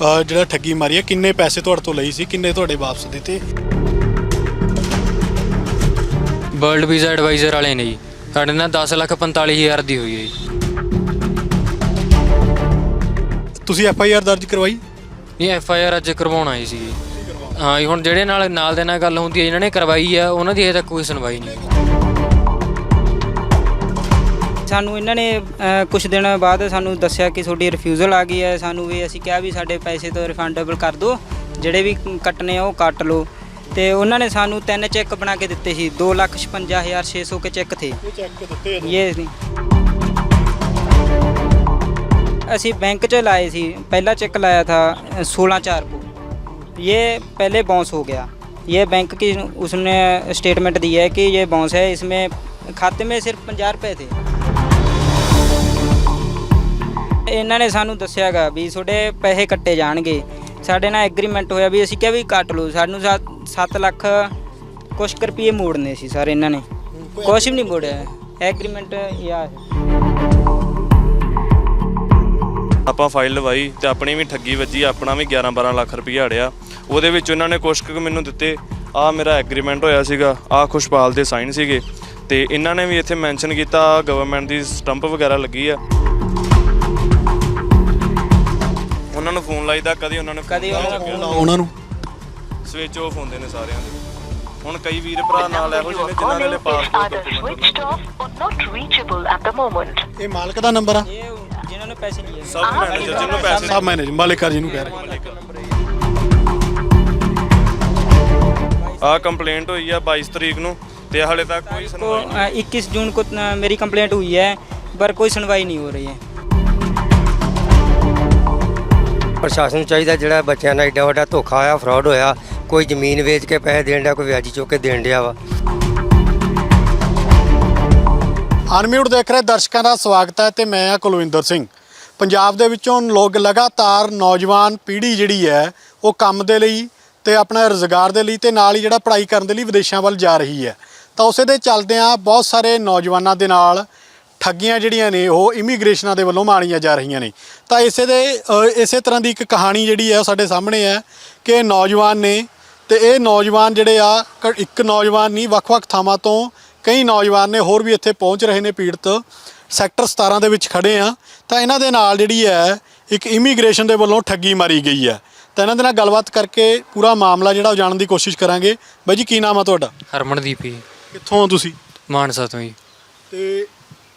ਜਿਹੜਾ ਠੱਗੀ ਮਾਰੀ ਹੈ ਕਿੰਨੇ ਪੈਸੇ ਤੁਹਾਡੇ ਤੋਂ ਲਈ ਸੀ ਕਿੰਨੇ ਤੁਹਾਡੇ ਵਾਪਸ ਦਿੱਤੇ? ਵਰਲਡ ਵੀਜ਼ਾ ਐਡਵਾਈਜ਼ਰ ਵਾਲੇ ਨੇ ਜੀ। ਸਾਡੇ ਨਾਲ 10 ਲੱਖ 45 ਹਜ਼ਾਰ ਦੀ ਹੋਈ ਹੈ ਜੀ। ਤੁਸੀਂ ਐਫ ਆਈ ਆਰ ਦਰਜ ਕਰਵਾਈ? ਇਹ ਐਫ ਆਈ ਆਰ ਅੱਜ ਕਰਵਾਉਣਾ ਹੀ ਸੀ ਜੀ। ਹਾਂ ਜੀ ਹੁਣ ਜਿਹੜੇ ਨਾਲ ਨਾਲ ਦੇ ਨਾਲ ਗੱਲ ਹੁੰਦੀ ਹੈ ਜਿਨ੍ਹਾਂ ਨੇ ਕਰਵਾਈ ਆ ਉਹਨਾਂ ਦੀ ਹਜੇ ਤੱਕ ਕੋਈ ਸੁਣਵਾਈ ਨਹੀਂ। ਸਾਨੂੰ ਇਹਨਾਂ ਨੇ ਕੁਝ ਦਿਨ ਬਾਅਦ ਸਾਨੂੰ ਦੱਸਿਆ ਕਿ ਤੁਹਾਡੀ ਰਿਫਿਊਜ਼ਲ ਆ ਗਈ ਹੈ ਸਾਨੂੰ ਵੀ ਅਸੀਂ ਕਿਹਾ ਵੀ ਸਾਡੇ ਪੈਸੇ ਤੋਂ ਰਿਫੰਡੇਬਲ ਕਰ ਦਿਓ ਜਿਹੜੇ ਵੀ ਕੱਟਨੇ ਆ ਉਹ ਕੱਟ ਲਓ ਤੇ ਉਹਨਾਂ ਨੇ ਸਾਨੂੰ ਤਿੰਨ ਚੈੱਕ ਬਣਾ ਕੇ ਦਿੱਤੇ ਸੀ 255600 ਕੇ ਚੈੱਕ ਥੇ ਇਹ ਚੈੱਕ ਦਿੱਤੇ ਇਹ ਸੀ ਅਸੀਂ बैंक ਚ ਲਾਏ ਸੀ पहला चेक लाया था सोलह चार को ये पहले बाउंस हो गया ये बैंक की उसने स्टेटमेंट दी है कि ये बाउंस है इसमें खाते में सिर्फ 50 रुपए थे ਇਹਨਾਂ ਨੇ ਸਾਨੂੰ ਦੱਸਿਆਗਾ ਵੀ ਤੁਹਾਡੇ ਪੈਸੇ ਕੱਟੇ ਜਾਣਗੇ। ਸਾਡੇ ਨਾਲ ਐਗਰੀਮੈਂਟ ਹੋਇਆ ਵੀ ਅਸੀਂ ਕਿਹਾ ਵੀ ਕੱਟ ਲਓ, ਸਾਨੂੰ 7 ਲੱਖ ਕੁਛ ਕੁ ਰੁਪਏ ਮੋੜਨੇ ਸੀ ਸਰ ਇਹਨਾਂ ਨੇ। ਕੁਛ ਵੀ ਨਹੀਂ ਮੋੜਿਆ ਐਗਰੀਮੈਂਟ ਇਹ ਆਪਾਂ ਫਾਈਲ ਲਵਾਈ ਤੇ ਆਪਣੀ ਵੀ ਠੱਗੀ ਵੱਜੀ, ਆਪਣਾ ਵੀ 11 12 ਲੱਖ ਰੁਪਈਆ ਅੜਿਆ। ਉਹਦੇ ਵਿੱਚ ਉਹਨਾਂ ਨੇ ਕੁਛ ਕੁ ਮੈਨੂੰ ਦਿੱਤੇ। ਆ ਮੇਰਾ ਐਗਰੀਮੈਂਟ ਹੋਇਆ ਸੀਗਾ ਆ ਖੁਸ਼ਪਾਲ ਦੇ ਸਾਈਨ ਸੀਗੇ। ਤੇ ਇਹਨਾਂ ਨੇ ਵੀ ਇੱਥੇ ਮੈਂਸ਼ਨ ਕੀਤਾ ਗਵਰਨਮੈਂਟ ਦੀ ਸਟੰਪ ਵਗੈਰਾ ਲੱਗੀ ਆ। ਉਹਨਾਂ ਨੂੰ ਫੋਨ ਲਾਈਦਾ ਕਦੇ ਉਹਨਾਂ ਨੇ ਕਦੇ ਉਹਨਾਂ ਦਾ phone ਉਹਨਾਂ ਨੂੰ ਸਵਿਚ ਆਫ ਹੁੰਦੇ ਨੇ ਸਾਰਿਆਂ ਦੇ ਹੁਣ ਕਈ ਵੀਰ ਭਰਾ ਨਾਲ ਇਹੋ ਜਿਹੇ ਨੇ ਜਿਨ੍ਹਾਂ calling ਦੇ is passport either switched off or not reachable at the moment. ਇਹ ਮਾਲਕ ਦਾ ਨੰਬਰ ਆ ਇਹ ਜਿਨ੍ਹਾਂ ਨੇ ਪੈਸੇ ਲਏ ਸਬ ਮੈਨੇਜਰ ਜਿਹਨੂੰ ਪੈਸੇ ਸਭ ਮੈਨੇਜਰ ਮਾਲਿਕਾ ਜੀ ਨੂੰ ਕਹਿ ਰਹੇ ਆ ਕੰਪਲੇਂਟ ਹੋਈ ਆ 22 ਤਰੀਕ ਨੂੰ ਤੇ ਹਾਲੇ ਤੱਕ ਕੋਈ को ਸੁਣਵਾਈ ਨਹੀਂ अ, 21 जून को अ, मेरी कंप्लेंट हुई है पर कोई सुनवाई नहीं हो रही है ਪ੍ਰਸ਼ਾਸਨ ਨੂੰ ਚਾਹੀਦਾ ਜਿਹੜਾ ਬੱਚਿਆਂ ਨਾਲ ਏਡਾ ਵੱਡਾ ਧੋਖਾ ਹੋਇਆ ਫਰਾਡ ਹੋਇਆ, ਕੋਈ ਜ਼ਮੀਨ ਵੇਚ ਕੇ ਪੈਸੇ ਦੇਣ ਡਿਆ, ਕੋਈ ਵਿਆਜੀ ਚੁੱਕ ਕੇ ਦੇਣ ਡਿਆ ਵਾ। ਅਨਮਿਊਟ ਦੇਖ ਰਹੇ ਦਰਸ਼ਕਾਂ ਦਾ ਸਵਾਗਤ ਹੈ ਤੇ ਮੈਂ ਹਾਂ ਕੁਲਵਿੰਦਰ ਸਿੰਘ। ਪੰਜਾਬ ਦੇ ਵਿੱਚੋਂ ਲੋਕ ਲਗਾਤਾਰ ਨੌਜਵਾਨ ਪੀੜ੍ਹੀ ਜਿਹੜੀ ਹੈ, ਉਹ ਕੰਮ ਦੇ ਲਈ ਤੇ ਆਪਣਾ ਰੋਜ਼ਗਾਰ ਦੇ ਲਈ ਤੇ ਨਾਲ ਹੀ ਜਿਹੜਾ ਪੜ੍ਹਾਈ ਕਰਨ ਦੇ ਲਈ ਵਿਦੇਸ਼ਾਂ ਵੱਲ ਜਾ ਰਹੀ ਹੈ। ਤਾਂ ਉਸੇ ਦੇ ਚੱਲਦਿਆਂ ਬਹੁਤ ਸਾਰੇ ਨੌਜਵਾਨਾਂ ਦੇ ਨਾਲ ਠੱਗੀਆਂ ਜਿਹੜੀਆਂ ਨੇ ਉਹ ਇਮੀਗ੍ਰੇਸ਼ਨਾਂ ਦੇ ਵੱਲੋਂ ਮਾਣੀਆਂ ਜਾ ਰਹੀਆਂ ਨੇ। ਤਾਂ ਇਸੇ ਦੇ ਇਸੇ ਤਰ੍ਹਾਂ ਦੀ ਇੱਕ ਕਹਾਣੀ ਜਿਹੜੀ ਹੈ ਸਾਡੇ ਸਾਹਮਣੇ ਹੈ ਕਿ ਨੌਜਵਾਨ ਨੇ ਤੇ ਇਹ ਨੌਜਵਾਨ ਜਿਹੜੇ ਆ ਇੱਕ ਨੌਜਵਾਨ ਨਹੀਂ ਵੱਖ-ਵੱਖ ਥਾਵਾਂ ਤੋਂ ਕਈ ਨੌਜਵਾਨ ਨੇ ਹੋਰ ਵੀ ਇੱਥੇ ਪਹੁੰਚ ਰਹੇ ਨੇ ਪੀੜਤ ਸੈਕਟਰ 17 ਦੇ ਵਿੱਚ ਖੜੇ ਆ। ਤਾਂ ਇਹਨਾਂ ਦੇ ਨਾਲ ਜਿਹੜੀ ਹੈ ਇੱਕ ਇਮੀਗ੍ਰੇਸ਼ਨ ਦੇ ਵੱਲੋਂ ਠੱਗੀ ਮਾਰੀ ਗਈ ਹੈ। ਤਾਂ ਇਹਨਾਂ ਦੇ ਨਾਲ ਗੱਲਬਾਤ ਕਰਕੇ ਪੂਰਾ ਮਾਮਲਾ ਜਿਹੜਾ ਉਹ ਜਾਣਨ ਦੀ ਕੋਸ਼ਿਸ਼ ਕਰਾਂਗੇ। ਬਾਈ ਜੀ ਕੀ ਨਾਮ ਆ ਤੁਹਾਡਾ? ਹਰਮਨਦੀਪ ਜੀ। ਕਿੱਥੋਂ ਹੋ ਤੁਸੀਂ? ਮਾਨਸਾ ਤੋਂ ਜੀ। ਤੇ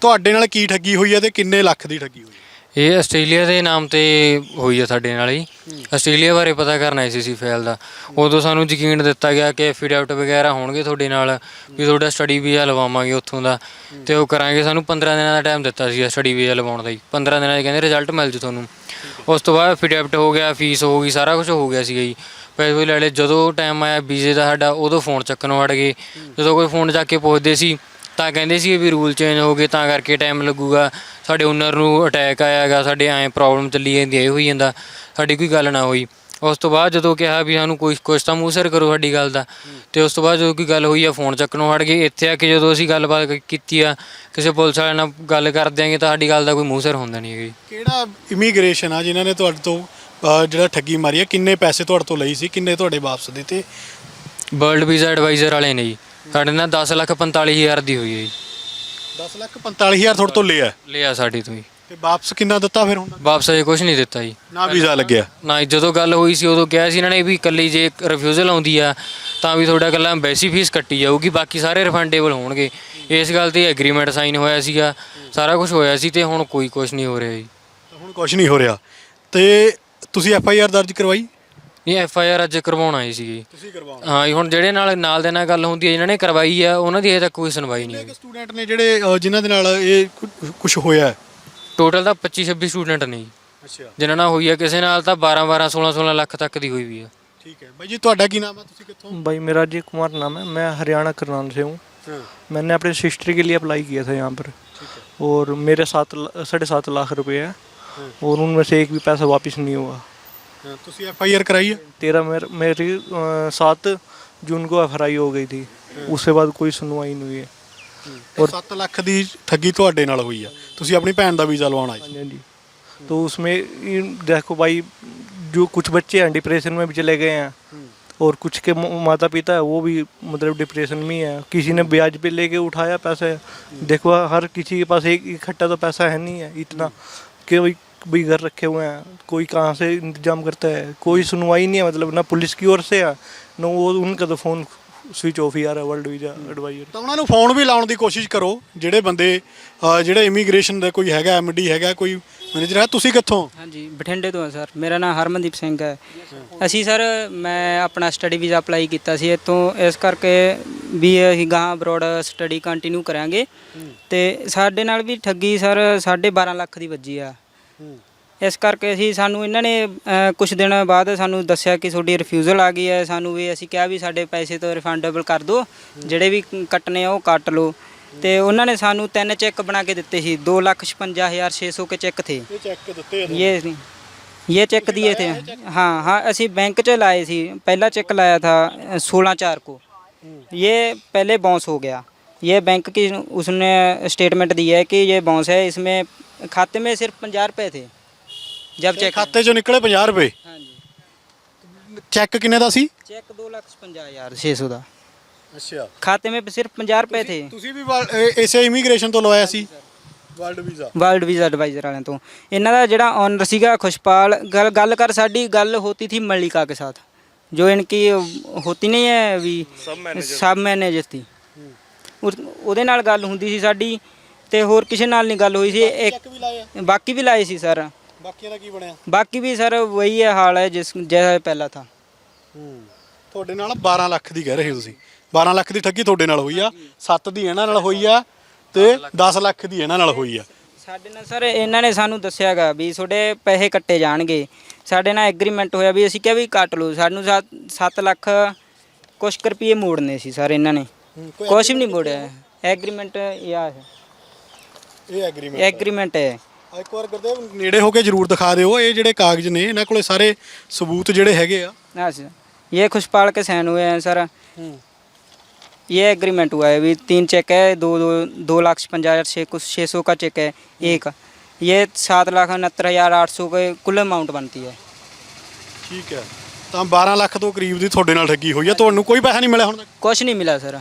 ਤੁਹਾਡੇ ਨਾਲ ਕੀ ਠੱਗੀ ਹੋਈ ਹੈ ਤੇ ਕਿੰਨੇ ਲੱਖ ਦੀ ਠੱਗੀ ਹੋਈ ਹੈ? ਇਹ ਆਸਟ੍ਰੇਲੀਆ ਦੇ ਨਾਮ ਤੇ ਹੋਈ ਆ ਸਾਡੇ ਨਾਲ ਹੀ। ਆਸਟ੍ਰੇਲੀਆ ਬਾਰੇ ਪਤਾ ਕਰਨ ਸੀ ਸੀ ਫੈਲ ਦਾ। ਉਦੋਂ ਸਾਨੂੰ ਯਕੀਨ ਦਿੱਤਾ ਗਿਆ ਕਿ ਐਫੀਡੈਵਿਟ ਵਗੈਰਾ ਹੋਣਗੇ ਤੁਹਾਡੇ ਨਾਲ ਵੀ ਤੁਹਾਡਾ ਸਟੱਡੀ ਵੀਜ਼ਾ ਲਵਾਵਾਂਗੇ ਉੱਥੋਂ ਦਾ। ਤੇ ਉਹ ਕਰਾਂਗੇ ਸਾਨੂੰ 15 ਦਿਨਾਂ ਦਾ ਟਾਈਮ ਦਿੱਤਾ ਸੀ ਸਟੱਡੀ ਵੀਜ਼ਾ ਲਵਾਉਣ ਦਾ ਜੀ 15 ਦਿਨਾਂ ਦੇ ਕਹਿੰਦੇ ਰਿਜ਼ਲਟ ਮਿਲ ਜੂ ਤੁਹਾਨੂੰ। ਉਸ ਤੋਂ ਬਾਅਦ ਐਫੀਡੈਵਿਟ ਹੋ ਗਿਆ ਫੀਸ ਹੋ ਗਈ ਸਾਰਾ ਕੁਝ ਹੋ ਗਿਆ ਸੀਗਾ ਜੀ। ਪੈਸੇ ਵੀ ਲੈ ਲਏ। ਜਦੋਂ ਟਾਈਮ ਆਇਆ ਵੀਜ਼ੇ ਦਾ ਸਾਡਾ ਉਦੋਂ ਫੋਨ ਚੱਕਣੋਂ ਹਟ ਗਏ। ਜਦੋਂ ਕੋਈ ਫੋਨ ਚੱਕ ਕੇ ਪੁੱਛਦੇ ਸੀ ਤਾਂ ਕਹਿੰਦੇ ਸੀ ਵੀ ਰੂਲ ਚੇਂਜ ਹੋ ਗਏ ਤਾਂ ਕਰਕੇ ਟਾਈਮ ਲੱਗੂਗਾ। ਸਾਡੇ ਓਨਰ ਨੂੰ ਅਟੈਕ ਆਇਆਗਾ ਸਾਡੇ ਐਂ ਪ੍ਰੋਬਲਮ ਚੱਲੀ ਜਾਂਦੀ ਐ ਹੋਈ ਜਾਂਦਾ ਸਾਡੀ ਕੋਈ ਗੱਲ ਨਾ ਹੋਈ। ਉਸ ਤੋਂ ਬਾਅਦ ਜਦੋਂ ਕਿਹਾ ਵੀ ਸਾਨੂੰ ਕੋਈ ਕੁਛ ਤਾਂ ਮੂੰਹ ਸਿਰ ਕਰੋ ਸਾਡੀ ਗੱਲ ਦਾ। ਤੇ ਉਸ ਤੋਂ ਬਾਅਦ ਜਦੋਂ ਕੋਈ ਗੱਲ ਹੋਈ ਆ ਫੋਨ ਚੱਕਣੋਂ ਹਟ ਗਏ। ਇੱਥੇ ਆ ਕੇ ਜਦੋਂ ਅਸੀਂ ਗੱਲਬਾਤ ਕੀਤੀ ਆ ਕਿਸੇ ਪੁਲਿਸ ਵਾਲੇ ਨਾਲ ਗੱਲ ਕਰ ਦਿਆਂਗੇ ਤਾਂ ਸਾਡੀ ਗੱਲ ਦਾ ਕੋਈ ਮੂੰਹ ਸਿਰ ਹੁੰਦਾ ਨਹੀਂ ਹੈਗਾ ਜੀ। ਕਿਹੜਾ ਇਮੀਗ੍ਰੇਸ਼ਨ ਆ ਜਿਨ੍ਹਾਂ ਨੇ ਤੁਹਾਡੇ ਤੋਂ ਜਿਹੜਾ ਠੱਗੀ ਮਾਰੀ ਹੈ ਕਿੰਨੇ ਪੈਸੇ ਤੁਹਾਡੇ ਤੋਂ ਲਈ ਸੀ? ਕਿੰਨੇ ਤੁਹਾਡੇ ਵਾਪਸ ਦਿੱਤੇ? ਵਰਲਡ ਵੀਜ਼ਾ ਐਡਵਾਈਜ਼ਰ ਵਾਲੇ ਨੇ ਜੀ। ਸਾਡੇ ਨਾਲ 10 ਲੱਖ 45 ਹਜ਼ਾਰ ਦੀ ਹੋਈ ਹੈ ਜੀ। 10 ਲੱਖ 45000 ਤੁਹਾਡੇ ਤੋਂ ਲਿਆ। ਲਿਆ ਸਾਡੀ ਤੋਂ ਜੀ ਤੇ ਵਾਪਸ ਕਿੰਨਾ ਦਿੱਤਾ ਫਿਰ ਹੁਣ? ਵਾਪਸ ਅਜੇ ਕੁਝ ਨਹੀਂ ਦਿੱਤਾ ਜੀ। ਨਾ ਵੀਜ਼ਾ ਲੱਗਿਆ। ਨਾ ਜੀ, ਜਦੋਂ ਗੱਲ ਹੋਈ ਸੀ ਉਦੋਂ ਕਿਹਾ ਸੀ ਇਹਨਾਂ ਨੇ ਵੀ ਇਕੱਲੀ ਜੇ ਰਿਫਿਊਜ਼ਲ ਆਉਂਦੀ ਆ ਤਾਂ ਵੀ ਤੁਹਾਡਾ ਇਕੱਲਾ ਐਮਬੈਸੀ ਫੀਸ ਕੱਟੀ ਜਾਊਗੀ ਬਾਕੀ ਸਾਰੇ ਰਿਫੰਡੇਬਲ ਹੋਣਗੇ। ਇਸ ਗੱਲ ਤੇ ਐਗਰੀਮੈਂਟ ਸਾਈਨ ਹੋਇਆ ਸੀਗਾ ਸਾਰਾ ਕੁਝ ਹੋਇਆ ਸੀ ਤੇ ਹੁਣ ਕੋਈ ਕੁਝ ਨਹੀਂ ਹੋ ਰਿਹਾ ਜੀ। ਤਾਂ ਹੁਣ ਕੁਝ ਨਹੀਂ ਹੋ ਰਿਹਾ। ਤੇ ਤੁਸੀਂ ਐਫ ਆਈ ਆਰ ਦਰਜ ਕਰਵਾਈ? ਇਹ ਐਫ ਆਈ ਆਰ ਅੱਜ ਕਰਵਾਉਣ ਆਏ ਸੀਗੇ ਤੁਸੀਂ ਕਰਵਾਉਣਾ ਹਾਂ ਜੀ, ਹੁਣ ਜਿਹੜੇ ਨਾਲ ਨਾਲ ਦੇ ਨਾਲ ਗੱਲ ਹੁੰਦੀ ਹੈ ਜਿਨ੍ਹਾਂ ਨੇ ਕਰਵਾਈ ਆ ਉਹਨਾਂ ਦੀ ਹਜੇ ਤੱਕ ਕੋਈ ਸੁਣਵਾਈ ਨਹੀਂ ਹੋਈ ਸਟੂਡੈਂਟ ਨੇ ਜਿਹੜੇ ਅ, ਜਿਨ੍ਹਾਂ ਦੇ ਨਾਲ ਇਹ ਕੁਝ ਹੋਇਆ ਹੈ ਟੋਟਲ ਤਾਂ 25 26 ਸਟੂਡੈਂਟ ਨੇ ਜੀ ਅੱਛਾ ਜਿਨ੍ਹਾਂ ਨਾਲ ਹੋਈ ਆ ਕਿਸੇ ਨਾਲ ਤਾਂ 12 12 16 16 ਲੱਖ ਤੱਕ ਦੀ ਹੋਈ ਵੀ ਆ ठीक है भाई जी ਤੁਹਾਡਾ ਕੀ ਨਾਮ ਹੈ ਤੁਸੀਂ ਕਿੱਥੋਂ भाई मेरा अजय कुमार नाम है मैं हरियाणा करनाल से हूँ ਹਾਂ मैंने अपने सिस्टर के लिए अप्लाई किया था यहाँ पर और मेरे सात ल- साढ़े सात लाख रुपए है और उनमें से एक भी पैसा वापस नहीं हुआ ਹਾਂ ਤੁਸੀਂ ਐਫ ਆਈ ਆਰ ਕਰਾਈ ਹੈ तेरह मेर, मेरी अ, सात जून को एफ हो गई थी उसके बाद कोई सुनवाई नहीं हुई है ਔਰ 7 ਲੱਖ ਦੀ ਠੱਗੀ ਤੁਹਾਡੇ ਨਾਲ ਹੋਈ ਆ ਤੁਸੀਂ ਆਪਣੀ ਭੈਣ ਦਾ ਵੀਜ਼ਾ ਲਵਾਉਣ ਆਏ हाँ जी, हाँ जी तो उसमें इन- देखो भाई जो कुछ बच्चे हैं डिप्रेशन में भी चले गए हैं और कुछ के माता पिता है वो भी मतलब डिप्रेशन में ही है किसी ने ब्याज पे लेके उठाया पैसे देखो हर किसी के पास एक इकट्ठा तो पैसा है नहीं है इतना कि भाई भाई घर रखे हुए हैं कोई कहाँ से इंतजाम करता है कोई सुनवाई नहीं है मतलब ना पुलिस की ओर से है ना वो उनका तो फ़ोन स्विच ऑफ ही आ रहा है वर्ल्ड वीज़ा एडवाइजर ਤਾਂ ਉਹਨਾਂ ਨੂੰ ਫੋਨ ਵੀ ਲਾਉਣ ਦੀ ਕੋਸ਼ਿਸ਼ ਕਰੋ ਜਿਹੜੇ ਬੰਦੇ ਅ, ਜਿਹੜੇ ਇਮੀਗ੍ਰੇਸ਼ਨ ਦੇ ਕੋਈ ਹੈਗਾ ਐਮਡੀ ਹੈਗਾ ਕੋਈ ਮੈਨੇਜਰ ਹੈ ਤੁਸੀਂ ਕਿੱਥੋਂ ਹਾਂਜੀ ਬਠਿੰਡੇ ਤੋਂ ਹਾਂ ਸਰ ਮੇਰਾ ਨਾਮ ਹਰਮਨਦੀਪ ਸਿੰਘ ਹੈ ਅਸੀਂ ਸਰ ਮੈਂ ਆਪਣਾ ਸਟੱਡੀ ਵੀਜ਼ਾ ਅਪਲਾਈ ਕੀਤਾ ਸੀ ਇੱਥੋਂ ਇਸ ਕਰਕੇ ਵੀ ਅਸੀਂ ਗਾਂ ਅਬਰੋਡ ਸਟੱਡੀ ਕੰਟੀਨਿਊ ਕਰਾਂਗੇ ਤੇ ਸਾਡੇ ਨਾਲ ਵੀ ਠੱਗੀ ਸਰ 12.5 ਲੱਖ ਦੀ ਵੱਜੀ ਆ ਇਸ ਕਰਕੇ ਅਸੀਂ ਸਾਨੂੰ ਇਹਨਾਂ ਨੇ ਕੁਝ ਦਿਨ ਬਾਅਦ ਸਾਨੂੰ ਦੱਸਿਆ ਕਿ ਤੁਹਾਡੀ ਰਿਫਿਊਜ਼ਲ ਆ ਗਈ ਹੈ ਸਾਨੂੰ ਵੀ ਅਸੀਂ ਕਿਹਾ ਵੀ ਸਾਡੇ ਪੈਸੇ ਤੋਂ ਰਿਫੰਡੇਬਲ ਕਰ ਦਿਓ ਜਿਹੜੇ ਵੀ ਕੱਟਨੇ ਆ ਉਹ ਕੱਟ ਲਓ ਤੇ ਉਹਨਾਂ ਨੇ ਸਾਨੂੰ ਤਿੰਨ ਚੈੱਕ ਬਣਾ ਕੇ ਦਿੱਤੇ ਸੀ 255600 ਕੇ ਚੈੱਕ ਥੇ ਇਹ ਚੈੱਕ ਦਿੱਤੇ ये नहीं ये चेक दिए थे हाँ हाँ ਅਸੀਂ बैंक च लाए थी पहला चेक लाया था सोलह चार को ये पहले बाउंस हो गया ये बैंक की उसने स्टेटमेंट दी है कि ये बाउंस है इसमें खाते में सिर्फ पंजाह रुपए थे जब चेक ਖਾਤੇ ਚੋਂ ਨਿਕਲੇ 50 ਰੁਪਏ हाँ जी ਚੈੱਕ ਕਿੰਨੇ ਦਾ ਸੀ चेक दो लाख पंजाह हज़ार छः सौ का ਅੱਛਾ खाते में सिर्फ पंजाह रुपए थे ਤੁਸੀਂ ਵੀ ਵਾ- ਇਹ- ਇਸੇ ਇਮੀਗ੍ਰੇਸ਼ਨ ਤੋਂ ਲਵਾਇਆ ਸੀ world visa world visa adviser ਵਾਲਿਆਂ ਤੋਂ ਇਹਨਾਂ ਦਾ ਜਿਹੜਾ ਓਨਰ ਸੀਗਾ ਖੁਸ਼ਪਾਲ ਗੱਲ ਗੱਲ ਕਰ ਸਾਡੀ ਗੱਲ ਹੋਤੀ ਥੀ ਮਲਿਕਾ ਕੇ ਸਾਥ ਜੋ ਇਨਕੀ ਹੋਤੀ ਨਹੀਂ ਹੈ ਵੀ ਸਬ ਮੈਨੇਜਰ ਥੀ ਉਸ- ਉਹਦੇ ਨਾਲ ਗੱਲ ਹੁੰਦੀ ਸੀ ਸਾਡੀ ਤੇ ਹੋਰ ਕਿਸੇ ਨਾਲ ਨਹੀਂ ਗੱਲ ਹੋਈ ਸੀ। ਇੱਕ ਵੀ ਬਾਕੀ ਵੀ ਲਾਏ ਸੀ ਸਰ। ਬਾਕੀਆਂ ਦਾ ਕੀ ਬਣਿਆ? ਬਾਕੀ ਵੀ ਸਰ ਵਹੀ ਹੈ ਹਾਲ ਹੈ ਜਿਸ ਜੈਸਾ ਪਹਿਲਾ ਥਾ। ਤੁਹਾਡੇ ਨਾਲ 12 ਲੱਖ ਦੀ ਕਹਿ ਰਹੇ ਹੋ ਤੁਸੀਂ। 12 ਲੱਖ ਦੀ ਠੱਗੀ ਤੁਹਾਡੇ ਨਾਲ ਹੋਈ ਆ। 7 ਦੀ ਇਹਨਾਂ ਨਾਲ ਹੋਈ ਆ ਤੇ 10 ਲੱਖ। ਦੀ ਇਹਨਾਂ ਨਾਲ ਹੋਈ ਆ। ਸਾਡੇ ਨਾਲ ਸਰ ਇਹਨਾਂ ਨੇ ਸਾਨੂੰ ਦੱਸਿਆਗਾ ਵੀ ਤੁਹਾਡੇ ਪੈਸੇ ਕੱਟੇ ਜਾਣਗੇ। ਸਾਡੇ ਨਾਲ ਐਗਰੀਮੈਂਟ ਹੋਇਆ ਵੀ ਅਸੀਂ ਕਿਹਾ ਵੀ ਕੱਟ ਲਓ। ਸਾਨੂੰ 7 ਲੱਖ ਕੁਛ ਕੁ ਰੁਪਏ ਮੋੜਨੇ ਸੀ ਸਰ ਇਹਨਾਂ ਨੇ। ਕੁਛ ਵੀ ਨਹੀਂ ਮੋੜਿਆ। ਐਗਰੀਮੈਂਟ ਇਹ ਆ। ਇਹ ਐਗਰੀਮੈਂਟ ਐਗਰੀਮੈਂਟ ਹੈ ਇੱਕ ਵਾਰ ਗੁਰਦੇਵ ਨੇੜੇ ਹੋ ਕੇ ਜਰੂਰ ਦਿਖਾ ਦਿਓ ਇਹ ਜਿਹੜੇ ਕਾਗਜ਼ ਨੇ ਇਹਨਾਂ ਕੋਲੇ ਸਾਰੇ ਸਬੂਤ ਜਿਹੜੇ ਹੈਗੇ ਆ हाँ सर ये खुशपाल के साइन हुए हैं सर ये एग्रीमेंट हुआ है अभी तीन चेक है दो दो दो लाख पंजाह हज़ार छः कुछ छः सौ का चेक है एक ये सात लाख उनहत्तर हज़ार आठ सौ के कुल अमाउंट बनती है ਠੀਕ ਹੈ ਤਾਂ 12 ਲੱਖ ਤੋਂ ਕਰੀਬ ਦੀ ਤੁਹਾਡੇ ਨਾਲ ਠੱਗੀ ਹੋਈ ਆ ਤੁਹਾਨੂੰ ਕੋਈ ਪੈਸਾ ਨਹੀਂ ਮਿਲਿਆ ਹੁਣ ਤੱਕ कुछ नहीं मिला सर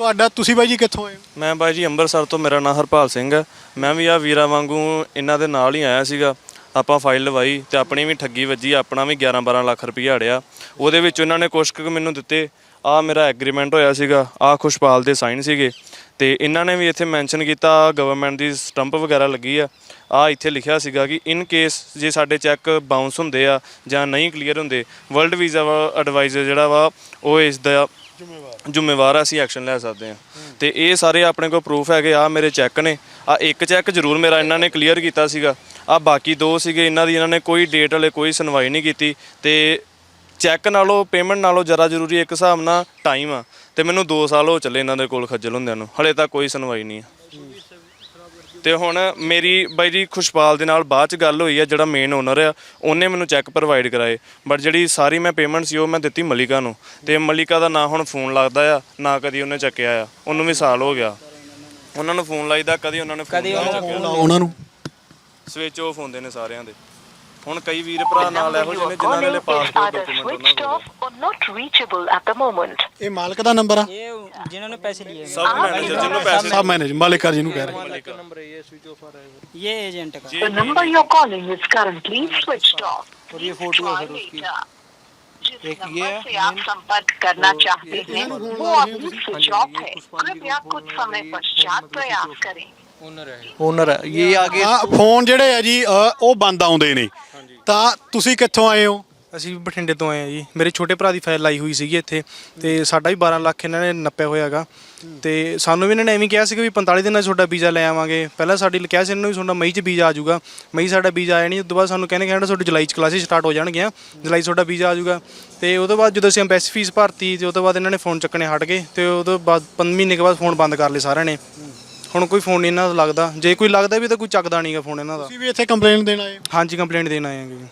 ਤੁਹਾਡਾ ਤੁਸੀਂ ਬਾਈ ਜੀ ਕਿੱਥੋਂ ਆਏ ਹੋ? ਮੈਂ ਬਾਈ ਜੀ ਅੰਮ੍ਰਿਤਸਰ ਤੋਂ ਮੇਰਾ ਨਾਮ ਹਰਪਾਲ ਸਿੰਘ ਹੈ। ਮੈਂ ਵੀ ਆ ਵੀਰਾ ਵਾਂਗੂ ਇਹਨਾਂ ਦੇ ਨਾਲ ਹੀ ਆਇਆ ਸੀਗਾ। ਆਪਾਂ ਫਾਈਲ ਲਵਾਈ ਤੇ ਆਪਣੀ ਵੀ ਠੱਗੀ ਵੱਜੀ ਆਪਣਾ ਵੀ 11 12 ਲੱਖ ਰੁਪਈਆ ਅੜਿਆ। ਉਹਦੇ ਵਿੱਚ ਉਹਨਾਂ ਨੇ ਕੁਛ ਕੁ ਮੈਨੂੰ ਦਿੱਤੇ। ਆ ਮੇਰਾ ਐਗਰੀਮੈਂਟ ਹੋਇਆ ਸੀਗਾ ਆ ਖੁਸ਼ਪਾਲ ਦੇ ਸਾਈਨ ਸੀਗੇ। ਤੇ ਇਹਨਾਂ ਨੇ ਵੀ ਇੱਥੇ ਮੈਂਸ਼ਨ ਕੀਤਾ ਗਵਰਨਮੈਂਟ ਦੀ ਸਟੰਪ ਵਗੈਰਾ ਲੱਗੀ ਆ। ਆ ਇੱਥੇ ਲਿਖਿਆ ਸੀਗਾ ਕਿ ਇਨ ਕੇਸ ਜੇ ਸਾਡੇ ਚੈੱਕ ਬਾਉਂਸ ਹੁੰਦੇ ਆ ਜਾਂ ਨਹੀਂ ਕਲੀਅਰ ਹੁੰਦੇ ਵਰਲਡ ਵੀਜ਼ਾ ਐਡਵਾਈਜ਼ਰ ਜਿਹੜਾ ਵਾ ਉਹ ਇਸ ਦਾ ਜ਼ਿੰਮੇਵਾਰ। ਜ਼ਿੰਮੇਵਾਰ ਆ, ਅਸੀਂ ਐਕਸ਼ਨ ਲੈ ਸਕਦੇ ਹਾਂ। ਤੇ ਇਹ ਸਾਰੇ ਆਪਣੇ ਕੋਲ ਪ੍ਰੂਫ ਹੈਗੇ ਆ ਮੇਰੇ ਚੈੱਕ ਨੇ। ਆ ਇੱਕ ਚੈੱਕ ਜ਼ਰੂਰ ਮੇਰਾ ਇਹਨਾਂ ਨੇ ਕਲੀਅਰ ਕੀਤਾ ਸੀਗਾ। ਆ ਬਾਕੀ ਦੋ ਸੀਗੇ, ਇਹਨਾਂ ਦੀ ਇਹਨਾਂ ਨੇ ਕੋਈ ਡੇਟ ਵਾਲੇ ਕੋਈ ਸੁਣਵਾਈ ਨਹੀਂ ਕੀਤੀ। ਤੇ ਚੈੱਕ ਨਾਲੋਂ ਪੇਮੈਂਟ ਨਾਲੋਂ ਜ਼ਰਾ ਜ਼ਰੂਰੀ ਇੱਕ ਹਿਸਾਬ ਨਾਲ ਟਾਈਮ ਆ। ਤੇ ਮੈਨੂੰ 2 ਸਾਲ ਹੋ ਚੱਲੇ ਇਹਨਾਂ ਦੇ ਕੋਲ ਖੱਜਲ ਹੁੰਦਿਆਂ ਨੂੰ। ਹਲੇ ਤੱਕ ਕੋਈ ਸੁਣਵਾਈ ਨਹੀਂ ਆ। ਤੇ ਹੁਣ ਮੇਰੀ ਬਾਈ ਜੀ ਖੁਸ਼ਪਾਲ ਦੇ ਨਾਲ ਬਾਅਦ ਚ ਗੱਲ ਹੋਈ ਆ ਜਿਹੜਾ ਮੇਨ ਓਨਰ ਆ ਉਹਨੇ ਮੈਨੂੰ ਚੈੱਕ ਪ੍ਰੋਵਾਈਡ ਕਰਾਏ। ਬਟ ਜਿਹੜੀ ਸਾਰੀ ਮੈਂ ਪੇਮੈਂਟ ਸੀ ਉਹ ਮੈਂ ਦਿੱਤੀ ਮਲਿਕਾ ਨੂੰ। ਤੇ ਮਲਿਕਾ ਦਾ ਨਾ ਹੁਣ ਫੋਨ ਲੱਗਦਾ ਆ ਨਾ ਕਦੀ ਉਹਨੇ ਚੱਕਿਆ ਆ। ਉਹਨੂੰ ਵੀ ਸਾਲ ਹੋ ਗਿਆ। ਉਹਨਾਂ ਨੂੰ ਫੋਨ ਲਾਈਦਾ ਕਦੀ ਉਹਨਾਂ ਨੇ ਫੋਨ ਉਹਨਾਂ ਨੂੰ। ਸਵਿਚ ਆਫ ਹੁੰਦੇ ਨੇ ਸਾਰਿਆਂ ਦੇ। ਹੁਣ ਕਈ ਵੀਰ ਭਰਾ The ਨਾਲ number ਇਹੋ you ਜਿਹੇ are ਨੇ ਜਿਨ੍ਹਾਂ ਦੇ calling is passport either document ਉਹਨਾਂ switched ਕੋਲ off or not reachable at the moment. ਇਹ ਮਾਲਕ ਦਾ ਨੰਬਰ ਆ ये जिन्होंने पैसे लिए हैं, ਸਬ ਮੈਨੇਜਰ ਜਿਹਨੂੰ ਪੈਸੇ ਸਬ ਮੈਨੇਜ ਮਾਲਿਕਰ ਜੀ ਨੂੰ ਕਹਿ ਰਹੇ नंबर है ये स्विच ऑफ आ रहा है ये एजेंट का The number you're calling is currently switched off. और ये Please फोटो है try सर उसकी later. जिस एक ये नंबर है, से आप संपर्क करना चाहते हैं वो अभी स्विच ऑफ है कृपया कुछ समय पश्चात प्रयास करें ਓਨਰ ਹੈ ओनर है ये आगे ਆ ਫੋਨ ਜਿਹੜੇ ਆ ਜੀ ਅ, ਉਹ ਬੰਦ ਆਉਂਦੇ ਨੇ ਤਾਂ ਤੁਸੀਂ ਕਿੱਥੋਂ ਆਏ ਹੋ? ਅਸੀਂ ਬਠਿੰਡੇ ਤੋਂ ਆਏ ਆ ਜੀ। ਮੇਰੇ ਛੋਟੇ ਭਰਾ ਦੀ ਫਾਈਲ ਲਾਈ ਹੋਈ ਸੀਗੀ ਇੱਥੇ ਤੇ ਸਾਡਾ ਵੀ 12 ਲੱਖ ਇਹਨਾਂ ਨੇ ਨੱਪਿਆ ਹੋਇਆਗਾ ਤੇ ਸਾਨੂੰ ਵੀ ਇਹਨਾਂ ਨੇ ਐਵੇਂ ਕਿਹਾ ਸੀ ਕਿ ਵੀ 45 ਦਿਨਾਂ 'ਚ ਤੁਹਾਡਾ ਵੀਜ਼ਾ ਲੈ ਆਵਾਂਗੇ। ਪਹਿਲਾਂ ਸਾਡੀ ਕਿਹਾ ਸੀ ਇਹਨਾਂ ਨੂੰ ਵੀ ਤੁਹਾਡਾ ਮਈ 'ਚ ਵੀਜ਼ਾ ਆ ਜਾਊਗਾ। ਮਈ ਸਾਡਾ ਵੀਜ਼ਾ ਆਇਆ ਨਹੀਂ ਉਸ ਤੋਂ ਬਾਅਦ ਸਾਨੂੰ ਕਹਿੰਦੇ ਕਹਿੰਦੇ ਤੁਹਾਡੀ ਜੁਲਾਈ 'ਚ ਕਲਾਸਿਸ ਸਟਾਰਟ ਹੋ ਜਾਣਗੀਆਂ। ਜੁਲਾਈ 'ਚ ਤੁਹਾਡਾ ਵੀਜ਼ਾ ਆ ਜਾਊਗਾ। ਤੇ ਉਹ ਤੋਂ ਬਾਅਦ ਜਦੋਂ ਅਸੀਂ ਐਮਬੈਸੀ ਫੀਸ ਭਰਤੀ ਤੇ ਉਹ ਤੋਂ ਬਾਅਦ ਇਹਨਾਂ ਨੇ ਫੋਨ ਚੱਕਣੇ ਹਟ ਗਏ। ਤੇ ਉਹ ਤੋਂ ਬਾਅਦ 5 ਮਹੀਨੇ ਕੇ ਬਾਅਦ ਫੋਨ ਬੰਦ ਕਰ ਲਏ ਸਾਰਿਆਂ ਨੇ। ਹੁਣ ਕੋਈ ਫੋਨ ਨਹੀਂ ਇਹਨਾਂ ਦਾ ਲੱਗਦਾ ਜੇ ਕੋਈ ਲੱਗਦਾ ਵੀ ਤਾਂ ਕੋਈ ਚੱਕਦਾ ਨਹੀਂਗਾ ਫੋਨ ਇਹਨਾਂ ਦਾ ਤੁਸੀਂ ਵੀ ਇੱਥੇ ਕੰਪਲੇਂਟ ਦੇਣ ਆਏ ਹੋ ਹਾਂਜੀ ਕੰਪਲੇਂਟ ਦੇਣ ਆਏ ਆਂਗੇ ਜੀ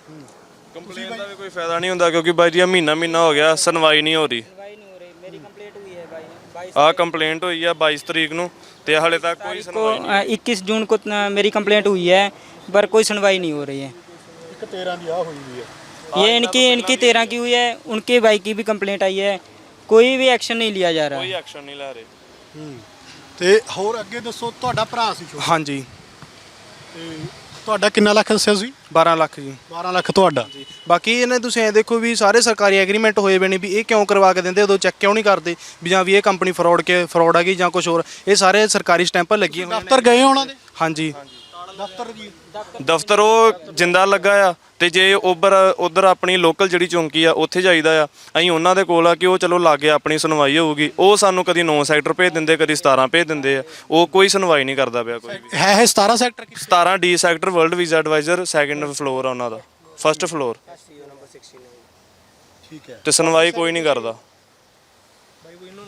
ਕੰਪਲੇਨ ਦਾ ਵੀ ਕੋਈ ਫਾਇਦਾ ਨਹੀਂ ਹੁੰਦਾ ਕਿਉਂਕਿ ਬਾਈ ਜੀ ਆਹ ਮਹੀਨਾ ਮਹੀਨਾ ਹੋ ਗਿਆ ਸੁਣਵਾਈ ਨਹੀਂ ਹੋ ਰਹੀ भाई नहीं हो रही मेरी कंप्लीट हुई है भाई बाईस ਆਹ ਕੰਪਲੇਂਟ ਹੋਈ ਆ 22 ਤਰੀਕ ਨੂੰ ਤੇ ਹਾਲੇ ਤੱਕ ਕੋਈ को ਸੁਣਵਾਈ ਨਹੀਂ इक्कीस जून को अ, मेरी कंप्लेंट हुई है पर कोई सुनवाई नहीं हो रही है ਇੱਕ 13 ਦੀ ਆ ਹੋਈ ਵੀ ਹੈ ये इनकी इनकी तेरह की हुई है उनके भाई की भी कंप्लेंट आई है कोई भी एक्शन नहीं लिया जा रहा ਕੋਈ ਐਕਸ਼ਨ ਨਹੀਂ ਲੈ ਰਹੇ ਤੇ ਹੋਰ ਅੱਗੇ ਦੱਸੋ ਤੁਹਾਡਾ ਭਰਾ ਸੀ ਛੋਟਾ? ਹਾਂਜੀ। ਤੇ ਤੁਹਾਡਾ ਕਿੰਨਾ ਲੱਖ ਦੱਸਿਆ ਸੀ 12 ਲੱਖ ਜੀ। 12 ਲੱਖ ਤੁਹਾਡਾ। ਬਾਕੀ ਇਹਨੇ ਤੁਸੀਂ ਐ ਦੇਖੋ ਵੀ ਸਾਰੇ ਸਰਕਾਰੀ ਐਗਰੀਮੈਂਟ ਹੋਏ ਬਣੇ ਵੀ ਇਹ ਕਿਉਂ ਕਰਵਾ ਕੇ ਦਿੰਦੇ ਉਦੋਂ ਚੈੱਕ ਕਿਉਂ ਨਹੀਂ ਕਰਦੇ? ਵੀ ਜਾਂ ਵੀ ਇਹ ਕੰਪਨੀ ਫਰਾਡ ਕੇ ਫਰਾਡ ਹੈਗੀ ਜਾਂ ਕੁਝ ਹੋਰ। ਇਹ ਸਾਰੇ ਸਰਕਾਰੀ ਸਟੈਂਪਾਂ ਲੱਗੀਆਂ ਹੋਈਆਂ ਨੇ। ਦਫ਼ਤਰ ਗਏ ਉਹਨਾਂ ਦੇ ਹਾਂਜੀ। ਦਫ਼ਤਰ ਜੀ। ਦਫ਼ਤਰ ਉਹ ਜਿੰਦਾ ਲੱਗਾ ਆ ਤੇ ਜੇ ਉਬਰ ਉਧਰ ਆਪਣੀ ਲੋਕਲ ਜਿਹੜੀ ਚੌਂਕੀ ਆ ਉੱਥੇ ਜਾਈਦਾ ਆ। ਅਸੀਂ ਉਹਨਾਂ ਦੇ ਕੋਲ ਆ ਕਿ ਉਹ ਚਲੋ ਲਾਗੇ ਆਪਣੀ ਸੁਣਵਾਈ ਹੋਊਗੀ। ਉਹ ਸਾਨੂੰ ਕਦੀ 9 ਸੈਕਟਰ ਭੇਜ ਦਿੰਦੇ ਕਦੀ 17 ਭੇਜ ਦਿੰਦੇ ਆ। ਉਹ ਕੋਈ ਸੁਣਵਾਈ ਨਹੀਂ ਕਰਦਾ ਪਿਆ ਕੋਈ ਵੀ। ਹੈ ਹੈ 17 ਸੈਕਟਰ ਕੀ 17 D sector world visa adviser second floor ਆ ਉਹਨਾਂ ਦਾ। ਫਰਸਟ ਫਲੋਰ ਠੀਕ ਹੈ। ਤੇ ਸੁਣਵਾਈ ਕੋਈ ਨਹੀਂ ਕਰਦਾ।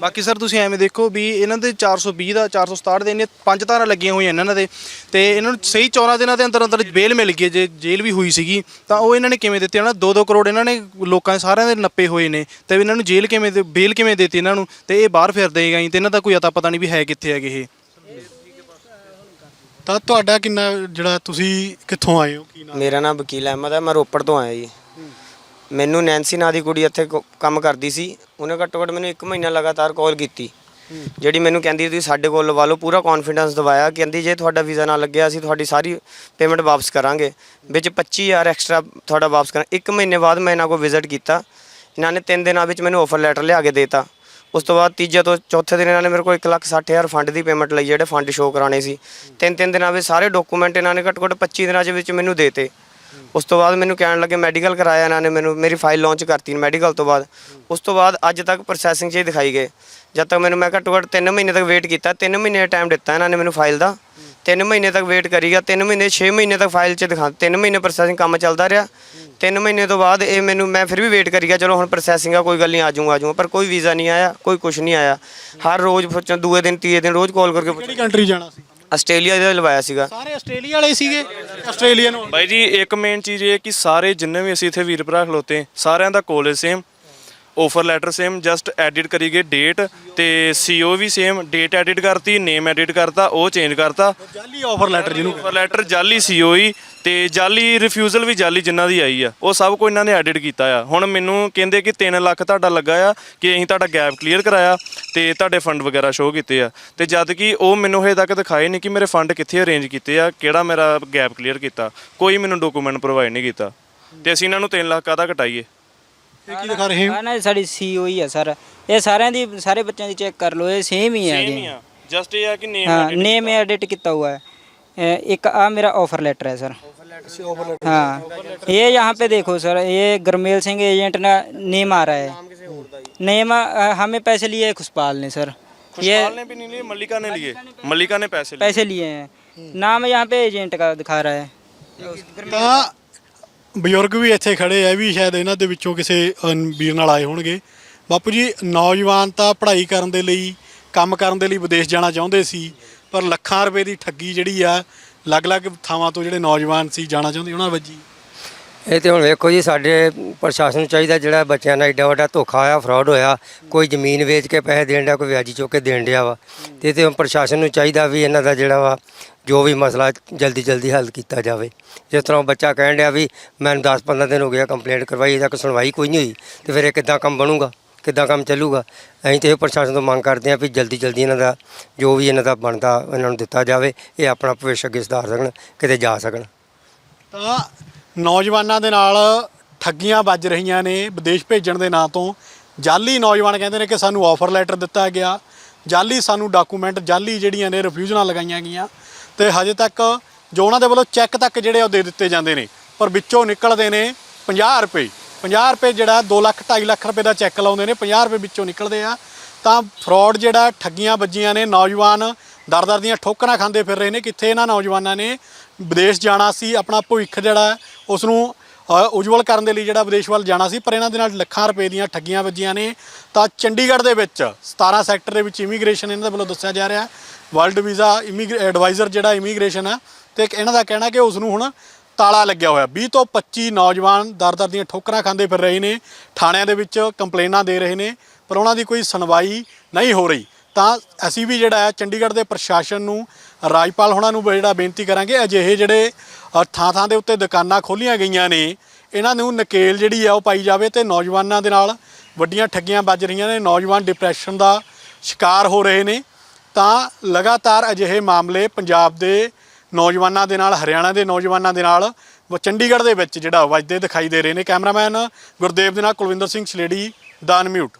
ਬਾਕੀ ਸਰ ਤੁਸੀਂ ਐਵੇਂ ਦੇਖੋ ਵੀ ਇਹਨਾਂ ਦੇ 420 ਦਾ 467 ਦੇ ਇੰਨੇ ਪੰਜ ਧਾਰਾਂ ਲੱਗੀਆਂ ਹੋਈਆਂ ਇਹਨਾਂ ਦੇ ਤੇ ਇਹਨਾਂ ਨੂੰ ਸਹੀ 14 ਦਿਨਾਂ ਦੇ ਅੰਦਰ ਅੰਦਰ ਬੇਲ ਮਿਲ ਗਈ ਹੈ, ਜੇ ਜੇਲ੍ਹ ਵੀ ਹੋਈ ਸੀਗੀ ਤਾਂ ਉਹ ਇਹਨਾਂ ਨੇ ਕਿਵੇਂ ਦਿੱਤੇ ਨਾ 2-2 ਕਰੋੜ ਇਹਨਾਂ ਨੇ ਲੋਕਾਂ ਦੇ ਸਾਰਿਆਂ ਦੇ ਨੱਪੇ ਹੋਏ ਨੇ ਤੇ ਇਹਨਾਂ ਨੂੰ ਜੇਲ੍ਹ ਕਿਵੇਂ ਦੇ ਬੇਲ ਕਿਵੇਂ ਦਿੱਤੀ ਇਹਨਾਂ ਨੂੰ? ਤੇ ਇਹ ਬਾਹਰ ਫਿਰਦੇ ਗਏ ਤੇ ਇਹਨਾਂ ਦਾ ਕੋਈ ਅਤਾ ਪਤਾ ਨਹੀਂ ਵੀ ਹੈ ਕਿੱਥੇ ਹੈਗੇ ਇਹ। ਤਾਂ ਤੁਹਾਡਾ ਕਿੰਨਾ ਜਿਹੜਾ ਤੁਸੀਂ ਕਿੱਥੋਂ ਆਏ ਹੋ? ਕੀ ਨਾਮ? ਮੇਰਾ ਨਾਮ ਵਕੀਲ ਅਹਿਮਦ ਹੈ ਮੈਂ ਰੋਪੜ ਤੋਂ ਆਇਆ ਜੀ। ਮੈਨੂੰ ਨੈਂਸੀ ਨਾਂ ਦੀ ਕੁੜੀ ਇੱਥੇ ਕ- ਕੰਮ ਕਰਦੀ ਸੀ। ਉਹਨੇ ਘੱਟੋ ਘੱਟ ਮੈਨੂੰ 1 ਮਹੀਨਾ ਲਗਾਤਾਰ ਕਾਲ ਕੀਤੀ। ਜਿਹੜੀ ਮੈਨੂੰ ਕਹਿੰਦੀ ਤੁਸੀਂ ਸਾਡੇ ਕੋਲ ਲਵਾ ਲਓ ਪੂਰਾ ਕੌਨਫੀਡੈਂਸ ਦਿਵਾਇਆ। ਕਹਿੰਦੀ ਜੇ ਤੁਹਾਡਾ ਵੀਜ਼ਾ ਨਾ ਲੱਗਿਆ ਅਸੀਂ ਤੁਹਾਡੀ ਸਾਰੀ ਪੇਮੈਂਟ ਵਾਪਸ ਕਰਾਂਗੇ। ਵਿੱਚ 25000 ਐਕਸਟਰਾ ਤੁਹਾਡਾ ਵਾਪਸ ਕਰਾਂ 1 ਮਹੀਨੇ ਬਾਅਦ ਮੈਂ ਇਹਨਾਂ ਕੋਲ ਵਿਜ਼ਿਟ ਕੀਤਾ। ਇਹਨਾਂ ਨੇ 3 ਦਿਨਾਂ ਵਿੱਚ ਮੈਨੂੰ ਆਫਰ ਲੈਟਰ ਲਿਆ ਕੇ ਦੇਤਾ। ਉਸ ਤੋਂ ਬਾਅਦ ਤੀਜੇ ਤੋਂ ਚੌਥੇ ਦਿਨ ਇਹਨਾਂ ਨੇ ਮੇਰੇ ਕੋਲ 160000 ਫੰਡ ਦੀ ਪੇਮੈਂਟ ਲਈ ਜਿਹੜੇ ਫੰਡ ਸ਼ੋਅ ਕਰਾਣੇ ਸੀ। ਤਿੰਨ ਤਿੰਨ ਦਿਨਾਂ ਵਿੱਚ ਸਾਰੇ ਡਾਕੂਮੈਂਟ ਇਹਨਾਂ ਨੇ ਘੱਟੋ ਘੱਟ 25 ਦਿਨਾਂ ਦੇ ਵਿੱਚ ਮੈਨੂੰ ਦੇਤੇ। ਉਸ ਤੋਂ ਬਾਅਦ ਮੈਨੂੰ ਕਹਿਣ ਲੱਗੇ ਮੈਡੀਕਲ ਕਰਾਇਆ ਇਹਨਾਂ ਨੇ, ਮੈਨੂੰ, ਮੇਰੀ ਫਾਈਲ ਲਾਂਚ ਕਰਤੀ ਮੈਡੀਕਲ ਤੋਂ ਬਾਅਦ। ਉਸ ਤੋਂ ਬਾਅਦ ਅੱਜ ਤੱਕ ਪ੍ਰੋਸੈਸਿੰਗ 'ਚ ਹੀ ਦਿਖਾਈ ਗਏ। ਜਦ ਤੱਕ ਮੈਨੂੰ, ਮੈਂ ਘੱਟੋ ਘੱਟ 3 ਮਹੀਨੇ ਤੱਕ ਵੇਟ ਕੀਤਾ 3 ਮਹੀਨੇ ਦਾ ਟਾਈਮ ਦਿੱਤਾ ਇਹਨਾਂ ਨੇ ਮੈਨੂੰ ਫਾਈਲ ਦਾ। 3 ਮਹੀਨੇ ਤੱਕ ਵੇਟ ਕਰੀ ਗਿਆ 3 ਮਹੀਨੇ 6 ਮਹੀਨੇ ਤੱਕ ਫਾਈਲ 'ਚ ਦਿਖਾ 3 ਮਹੀਨੇ ਪ੍ਰੋਸੈਸਿੰਗ ਕੰਮ ਚੱਲਦਾ ਰਿਹਾ। 3 ਮਹੀਨੇ ਤੋਂ ਬਾਅਦ ਇਹ ਮੈਨੂੰ, ਮੈਂ ਫਿਰ ਵੀ ਵੇਟ ਕਰੀ ਗਿਆ, ਚਲੋ ਹੁਣ ਪ੍ਰੋਸੈਸਿੰਗ ਆ, ਕੋਈ ਗੱਲ ਨਹੀਂ ਆ ਜਾਊਂਗਾ ਆ ਜਾਊਂਗਾ ਪਰ ਕੋਈ ਵੀਜ਼ਾ ਨਹੀਂ ਆਇਆ, ਕੋਈ ਕੁਝ ਨਹੀਂ ਆਇਆ। ਹਰ ਰੋਜ਼ ਪੁੱਛਣ ਦੂਏ ਦਿਨ, ਤੀਏ ਦਿਨ ਰੋਜ਼ ਕਾਲ ਕਰਕੇ ਕਿਹੜੀ ਕੰਟਰੀ ਜਾਣਾ ਸੀ? ਆਸਟ੍ਰੇਲੀਆ ਦਾ ਲਵਾਇਆ ਸੀਗਾ। ਸਾਰੇ ਆਸਟ੍ਰੇਲੀਆ ਵਾਲੇ ਸੀਗੇ ਆਸਟ੍ਰੇਲੀਅਨ ਬਾਈ ਜੀ ਇੱਕ ਮੇਨ ਚੀਜ਼ ਇਹ ਹੈ ਕਿ ਸਾਰੇ ਜਿੰਨੇ ਵੀ ਅਸੀਂ ਇੱਥੇ ਵੀਰ ਭਰਾ ਖਲੋਤੇ ਸਾਰਿਆਂ ਦਾ college same offer letter same just edit ਕਰੀ ਗਏ ਡੇਟ ਤੇ ਸੀਓ ਵੀ ਸੇਮ ਡੇਟ ਐਡਿਟ ਕਰਤੀ ਨੇਮ ਐਡਿਟ ਕਰਤਾ ਉਹ ਚੇਂਜ ਕਰਤਾ। ਜਾਲੀ ਆਫਰ ਲੈਟਰ ਜਿਹਨੂੰ ਆਫਰ ਲੈਟਰ ਜਾਲੀ ਸੀਓ ਹੀ ਤੇ ਜਾਲੀ ਰਿਫਿਊਜ਼ਲ ਵੀ ਜਾਲੀ ਜਿਨ੍ਹਾਂ ਦੀ ਆਈ ਆ ਉਹ ਸਭ ਕੁਝ ਇਹਨਾਂ ਨੇ ਐਡਿਟ ਕੀਤਾ ਆ। ਹੁਣ ਮੈਨੂੰ ਕਹਿੰਦੇ ਕਿ 3 ਲੱਖ ਤੁਹਾਡਾ ਲੱਗਾ ਆ ਕਿ ਅਸੀਂ ਤੁਹਾਡਾ ਗੈਪ ਕਲੀਅਰ ਕਰਾਇਆ ਤੇ ਤੁਹਾਡੇ ਫੰਡ ਵਗੈਰਾ ਸ਼ੋਅ ਕੀਤੇ ਆ। ਤੇ ਜਦ ਕਿ ਉਹ ਮੈਨੂੰ ਹਜੇ ਤੱਕ ਦਿਖਾਏ ਨਹੀਂ ਕਿ ਮੇਰੇ ਫੰਡ ਕਿੱਥੇ ਅਰੇਂਜ ਕੀਤੇ ਆ ਕਿਹੜਾ ਮੇਰਾ ਗੈਪ ਕਲੀਅਰ ਕੀਤਾ। ਕੋਈ ਮੈਨੂੰ ਡਾਕੂਮੈਂਟ ਪ੍ਰੋਵਾਈਡ ਨਹੀਂ ਕੀਤਾ। ਤੇ ਅਸੀਂ ਇਹਨਾਂ ਨੂੰ 3 ਲੱਖ ਕਾਹਦਾ ਘਟਾਈਏ? ਇਹ ਕੀ ਦਿਖਾ ਰਹੇ ਹੋ? ਨਾ ਸਾਡੀ ਸੀ ਹੀ ਆ ਸਰ। ਇਹ ਸਾਰਿਆਂ ਦੀ ਸਾਰੇ ਬੱਚਿਆਂ ਦੀ ਚੈੱਕ ਕਰ ਲਓ ਇਹ ਸੇਮ ਹੀ ਆ ਜੀ। ਜਸਟ ਇਹ ਆ ਕਿ ਨੇਮ ਐਡਿਟ ਕੀਤਾ। ਹੋਇਆ ਇੱਕ ਆ ਮੇਰਾ ਆਫਰ ਲੈਟਰ ਹੈ ਸਰ। हाँ ये यहाँ पे देखो सर ये गरमेल सिंह एजेंट ना नेम आ रहा है नेम आ, हमें पैसे लिए है खुशपाल ने सर ये खुशपाल ने भी नहीं लिए मल्लिका ने लिए मल्लिका ने पैसे लिए पैसे लिए हैं नाम यहाँ पे एजेंट का दिखा रहा है ਤਾਂ ਬਜ਼ੁਰਗ ਵੀ ਇੱਥੇ ਖੜੇ ਆ ਇਹ ਵੀ ਸ਼ਾਇਦ ਇਹਨਾਂ ਦੇ ਵਿੱਚੋਂ ਕਿਸੇ ਅਹ, ਵੀਰ ਨਾਲ ਆਏ ਹੋਣਗੇ ਬਾਪੂ ਜੀ ਨੌਜਵਾਨ ਤਾਂ ਪੜ੍ਹਾਈ ਕਰਨ ਦੇ ਲਈ ਕੰਮ ਕਰਨ ਦੇ ਲਈ ਵਿਦੇਸ਼ ਜਾਣਾ ਚਾਹੁੰਦੇ ਸੀ ਪਰ ਲੱਖਾਂ ਰੁਪਏ ਦੀ ਠੱਗੀ ਜਿਹੜੀ ਆ ਅਲੱਗ-ਅਲੱਗ ਥਾਵਾਂ ਤੋਂ ਜਿਹੜੇ ਨੌਜਵਾਨ ਸੀ ਜਾਣਾ ਚਾਹੁੰਦੇ, ਉਹਨਾਂ ਵੱਜੀ। ਇਹ ਤੇ ਹੁਣ ਵੇਖੋ ਜੀ, ਸਾਡੇ ਪ੍ਰਸ਼ਾਸਨ ਨੂੰ ਚਾਹੀਦਾ ਜਿਹੜਾ ਬੱਚਿਆਂ ਨਾਲ ਏਡਾ ਵੱਡਾ ਧੋਖਾ ਹੋਇਆ ਫਰਾਡ ਹੋਇਆ, ਕੋਈ ਜ਼ਮੀਨ ਵੇਚ ਕੇ ਪੈਸੇ ਦੇਣ ਡਿਆ, ਕੋਈ ਵਿਆਜੀ ਚੁੱਕ ਕੇ ਦੇਣ ਡਿਆ ਵਾ। ਤੇ ਇਹ ਤੇ ਹੁਣ ਪ੍ਰਸ਼ਾਸਨ ਨੂੰ ਚਾਹੀਦਾ ਵੀ ਇਹਨਾਂ ਦਾ ਜਿਹੜਾ ਵਾ, ਜੋ ਵੀ ਮਸਲਾ ਜਲਦੀ ਜਲਦੀ ਹੱਲ ਕੀਤਾ ਜਾਵੇ। ਜਿਸ ਤਰ੍ਹਾਂ ਉਹ ਬੱਚਾ ਕਹਿਣ ਡਿਆ ਵੀ, ਮੈਨੂੰ 10-15 ਦਿਨ ਹੋ ਗਿਆ ਕੰਪਲੇਂਟ ਕਰਵਾਈ, ਇਹਦਾ ਕੋਈ ਸੁਣਵਾਈ ਕੋਈ ਨਹੀਂ ਹੋਈ, ਤੇ ਫਿਰ ਇਹ ਕਿੱਦਾਂ ਕੰਮ ਬਣੂਗਾ? ਕਿੱਦਾਂ ਕੰਮ ਚੱਲੂਗਾ? ਅਸੀਂ ਤੇ ਇਹ ਪ੍ਰਸ਼ਾਸਨ ਤੋਂ ਮੰਗ ਕਰਦੇ ਹਾਂ ਵੀ ਜਲਦੀ ਜਲਦੀ ਇਹਨਾਂ ਦਾ, ਜੋ ਵੀ ਇਹਨਾਂ ਦਾ ਬਣਦਾ, ਇਹਨਾਂ ਨੂੰ ਦਿੱਤਾ ਜਾਵੇ, ਇਹ ਆਪਣਾ ਭਵਿੱਖ ਅੱਗੇ ਸੁਧਾਰ ਸਕਣ, ਕਿਤੇ ਜਾ ਸਕਣ। ਤਾਂ ਨੌਜਵਾਨਾਂ ਦੇ ਨਾਲ ਠੱਗੀਆਂ ਵੱਜ ਰਹੀਆਂ ਨੇ, ਵਿਦੇਸ਼ ਭੇਜਣ ਦੇ ਨਾਂ ਤੋਂ। ਜਾਲੀ ਨੌਜਵਾਨ ਕਹਿੰਦੇ ਨੇ ਕਿ ਸਾਨੂੰ ਆਫਰ ਲੈਟਰ ਦਿੱਤਾ ਗਿਆ। ਜਾਲੀ ਸਾਨੂੰ ਡਾਕੂਮੈਂਟ ਜਾਲੀ ਜਿਹੜੀਆਂ ਨੇ ਰਿਫਿਊਜ਼ਲਾਂ ਲਗਾਈਆਂ ਗਈਆਂ। ਤੇ ਹਜੇ ਤੱਕ ਜੋ ਉਹਨਾਂ ਦੇ ਵੱਲੋਂ ਚੈੱਕ ਤੱਕ ਜਿਹੜੇ ਉਹ ਦੇ ਦਿੱਤੇ ਜਾਂਦੇ ਨੇ। ਪਰ ਵਿੱਚੋਂ ਨਿਕਲਦੇ ਨੇ 50 ਰੁਪਏ। 50 ਰੁਪਏ ਜਿਹੜਾ 2 ਲੱਖ 2.5 ਲੱਖ ਰੁਪਏ ਦਾ ਚੈੱਕ ਲਾਉਂਦੇ ਨੇ 50 ਰੁਪਏ ਵਿੱਚੋਂ ਨਿਕਲਦੇ ਆ। ਤਾਂ ਫਰਾਡ ਜਿਹੜਾ ਠੱਗੀਆਂ ਵੱਜੀਆਂ ਨੇ, ਨੌਜਵਾਨ ਦਰ-ਦਰ ਦੀਆਂ ਠੋਕਰਾਂ ਖਾਂਦੇ ਫਿਰ ਰਹੇ ਨੇ, ਕਿੱਥੇ ਇਹਨਾਂ ਨੌਜਵਾਨਾਂ ਨੇ ਵਿਦੇਸ਼ ਜਾਣਾ ਸੀ, ਆਪਣਾ ਭਵਿੱਖ ਜਿਹੜਾ ਉਸ ਨੂੰ ਉਜਵਲ ਕਰਨ ਦੇ ਲਈ ਜਿਹੜਾ ਵਿਦੇਸ਼ ਵੱਲ ਜਾਣਾ ਸੀ, ਪਰ ਇਹਨਾਂ ਦੇ ਨਾਲ ਲੱਖਾਂ ਰੁਪਏ ਦੀਆਂ ਠੱਗੀਆਂ ਵੱਜੀਆਂ ਨੇ। ਤਾਂ ਚੰਡੀਗੜ੍ਹ ਦੇ ਵਿੱਚ 17 ਸੈਕਟਰ ਦੇ ਵਿੱਚ ਇਮੀਗ੍ਰੇਸ਼ਨ ਇਹਨਾਂ ਦੇ ਵੱਲੋਂ ਦੱਸਿਆ ਜਾ ਰਿਹਾ। ਵਰਲਡ ਵੀਜ਼ਾ ਐਡਵਾਈਜ਼ਰ ਜਿਹੜਾ ਇਮੀਗ੍ਰੇਸ਼ਨ ਆ, ਤੇ ਇਹਨਾਂ ਦਾ ਕਹਿਣਾ ਕਿ ਉਸ ਨੂੰ ਹੁਣ ਤਾਲਾ ਲੱਗਿਆ ਹੋਇਆ। 20 ਤੋਂ 25 ਨੌਜਵਾਨ ਦਰ-ਦਰ ਦੀਆਂ ਠੋਕਰਾਂ ਖਾਂਦੇ ਫਿਰ ਰਹੇ ਨੇ। ਥਾਣਿਆਂ ਦੇ ਵਿੱਚ ਕੰਪਲੇਨਾਂ ਦੇ ਰਹੇ ਨੇ, ਪਰ ਉਹਨਾਂ ਦੀ ਕੋਈ ਸੁਣਵਾਈ ਨਹੀਂ ਹੋ ਰਹੀ। ਤਾਂ ਅਸੀਂ ਵੀ ਜਿਹੜਾ ਹੈ ਚੰਡੀਗੜ੍ਹ ਦੇ ਪ੍ਰਸ਼ਾਸਨ ਨੂੰ, ਰਾਜਪਾਲ ਹੋਣਾ ਨੂੰ ਜਿਹੜਾ ਬੇਨਤੀ ਕਰਾਂਗੇ, ਅਜਿਹੇ ਜਿਹੜੇ ਥਾਂ ਥਾਂ ਦੇ ਉੱਤੇ ਦੁਕਾਨਾਂ ਖੋਲੀਆਂ ਗਈਆਂ ਨੇ, ਇਹਨਾਂ ਨੂੰ ਨਕੇਲ ਜਿਹੜੀ ਆ ਉਹ ਪਾਈ ਜਾਵੇ ਤੇ ਨੌਜਵਾਨਾਂ ਦੇ ਨਾਲ ਵੱਡੀਆਂ ਠੱਗੀਆਂ ਵੱਜ ਰਹੀਆਂ ਨੇ। ਨੌਜਵਾਨ ਡਿਪਰੈਸ਼ਨ ਦਾ ਸ਼ਿਕਾਰ ਹੋ ਰਹੇ ਨੇ। ਤਾਂ ਲਗਾਤਾਰ ਅਜਿਹੇ ਮਾਮਲੇ ਪੰਜਾਬ ਦੇ ਨੌਜਵਾਨਾਂ ਦੇ ਨਾਲ, ਹਰਿਆਣਾ ਦੇ ਨੌਜਵਾਨਾਂ ਦੇ ਨਾਲ, ਵ ਚੰਡੀਗੜ੍ਹ ਦੇ ਵਿੱਚ ਜਿਹੜਾ ਵੱਜਦੇ ਦਿਖਾਈ ਦੇ ਰਹੇ ਨੇ। ਕੈਮਰਾਮੈਨ ਗੁਰਦੇਵ ਦੇ ਨਾਲ ਕੁਲਵਿੰਦਰ ਸਿੰਘ ਸਲੇੜੀ ਦਾ ਅਨਮਿਊਟ